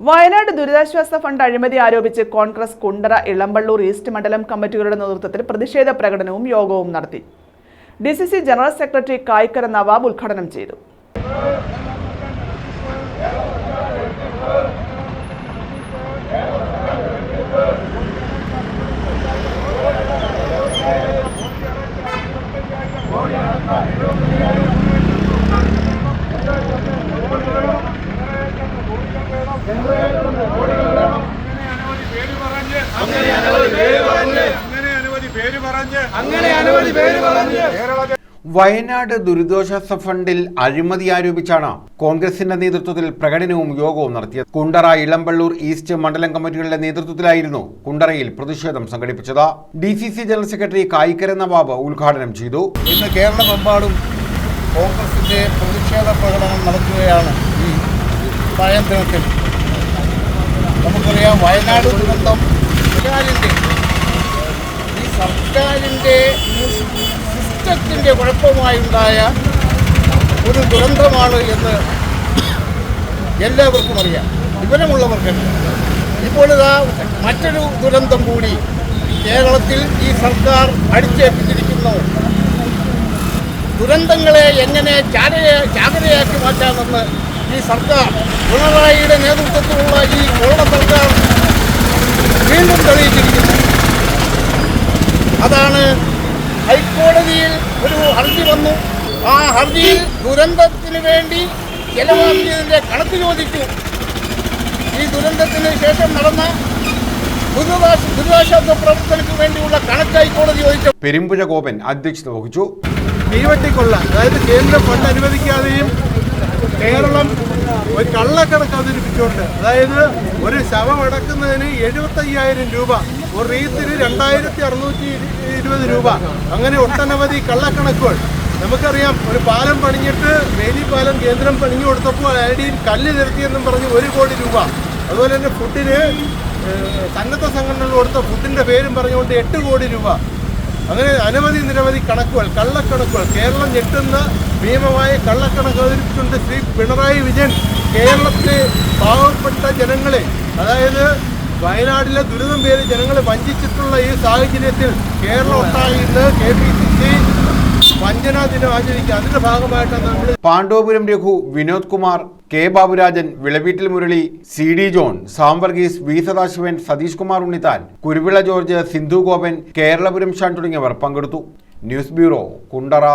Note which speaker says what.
Speaker 1: വയനാട് ദുരിതാശ്വാസ ഫണ്ട് അഴിമതി ആരോപിച്ച് കോൺഗ്രസ് കുണ്ടറ ഇളമ്പള്ളൂർ ഈസ്റ്റ് മണ്ഡലം കമ്മിറ്റികളുടെ നേതൃത്വത്തിൽ പ്രതിഷേധ പ്രകടനവും യോഗവും നടത്തി. D C C general secretary Kaikkara Nawab ഉദ്ഘാടനം ചെയ്തു.
Speaker 2: അങ്ങനെ പേര് അങ്ങനെ പേര് അങ്ങനെ പേര്
Speaker 3: വയനാട് ദുരിതാശ്വാസ ഫണ്ടിൽ അഴിമതി ആരോപിച്ചാണ് കോൺഗ്രസിന്റെ നേതൃത്വത്തിൽ പ്രകടനവും യോഗവും നടത്തിയത്. കുണ്ടറ ഇളമ്പള്ളൂർ ഈസ്റ്റ് മണ്ഡലം കമ്മിറ്റികളുടെ നേതൃത്വത്തിലായിരുന്നു കുണ്ടറയിൽ പ്രതിഷേധം സംഘടിപ്പിച്ചത്. D C C general secretary Kayikkara Nawab ഉദ്ഘാടനം ചെയ്തു.
Speaker 4: ഇന്ന് കേരളമെമ്പാടും കോൺഗ്രസിന്റെ പ്രതിഷേധ പ്രകടനം നടക്കുകയാണ് ഈ നമുക്കറിയാം വയനാട് ദുരന്തം സർക്കാരിന്റെ ഈ സർക്കാരിന്റെ സിസ്റ്റത്തിന്റെ കുഴപ്പമായുണ്ടായ ഒരു ദുരന്തമാണ് എന്ന് എല്ലാവർക്കും അറിയാം. വിവരമുള്ളവർക്ക് ഇപ്പോഴിതാ മറ്റൊരു ദുരന്തം കൂടി കേരളത്തിൽ ഈ സർക്കാർ അടിച്ചേൽപ്പിച്ചിരിക്കുന്നു. ദുരന്തങ്ങളെ എങ്ങനെ ചാകര ചാകരയാക്കി മാറ്റാമെന്ന് ഈ സർക്കാർ പിണറായിയുടെ നേതൃത്വത്തിലുള്ള ഈ കോട സർക്കാർ വീണ്ടും തെളിയിച്ചിരിക്കുന്നു. അതാണ് ഹൈക്കോടതിയിൽ ഒരു ഹർജി വന്നു. ആ ഹർജിയിൽ ദുരന്തത്തിന് വേണ്ടി ചെലവാക്കിയതിന്റെ കണക്ക് ചോദിച്ചു. ഈ ദുരന്തത്തിന് ശേഷം നടന്ന ദുരിതാശ്വാസ ദുരിതാശ്വാസ പ്രവർത്തനത്തിന് വേണ്ടിയുള്ള കണക്ക് ഹൈക്കോടതി ചോദിച്ചു
Speaker 3: പെരുമ്പുഴ കോപൻ അധ്യക്ഷത വഹിച്ചു.
Speaker 2: തീവട്ടിക്കൊള്ള അതായത് കേന്ദ്ര ഫണ്ട് അനുവദിക്കാതെയും കേരളം ഒരു കള്ളക്കണക്ക് അവതരിപ്പിച്ചുകൊണ്ട് അതായത് ഒരു ശവം അടക്കുന്നതിന് എഴുപത്തയ്യായിരം രൂപ ഒരു റീത്തിന് രണ്ടായിരത്തി അറുന്നൂറ്റി ഇരുപത് രൂപ അങ്ങനെ ഒട്ടനവധി കള്ളക്കണക്കുകൾ. നമുക്കറിയാം ഒരു പാലം പണിഞ്ഞിട്ട് വേലി പാലം കേന്ദ്രം പണിഞ്ഞു കൊടുത്തപ്പോൾ ഐഡിയിൽ കല്ല് നിരത്തിയെന്നും പറഞ്ഞ് ഒരു കോടി രൂപ. അതുപോലെ തന്നെ ഫുഡിന് സന്നദ്ധ സംഘടനകൾ കൊടുത്ത ഫുഡിന്റെ പേരും പറഞ്ഞുകൊണ്ട് എട്ട് കോടി രൂപ. അങ്ങനെ അനവധി നിരവധി കണക്കുകൾ കള്ളക്കണക്കുകൾ കേരളം ഞെട്ടുന്ന ഭീമമായ കള്ളക്കണക്ക് അവതരിപ്പിച്ചുകൊണ്ട് ശ്രീ പിണറായി വിജയൻ കേരളത്തിലെ പാവപ്പെട്ട ജനങ്ങളെ അതായത് വയനാട്ടിലെ ദുരിതം പേര് ജനങ്ങളെ വഞ്ചിച്ചിട്ടുള്ള ഈ സാഹചര്യത്തിൽ കേരളം ഒട്ടാകെ ഇന്ന് കെ പി സി സി വഞ്ചനാ ദിനം ആചരിക്കുക. അതിന്റെ ഭാഗമായിട്ടാണ് നമ്മൾ
Speaker 3: Pandavapuram Raghu Vinod Kumar K Baburajan Vilaveettil Murali C D John Sam Varghese V Sadasivan Satheesh Kumar Unnithan Kuruvila George Sindhu Gopan Keralapuram Shan തുടങ്ങിയവർ പങ്കെടുത്തു. News bureau Kundara.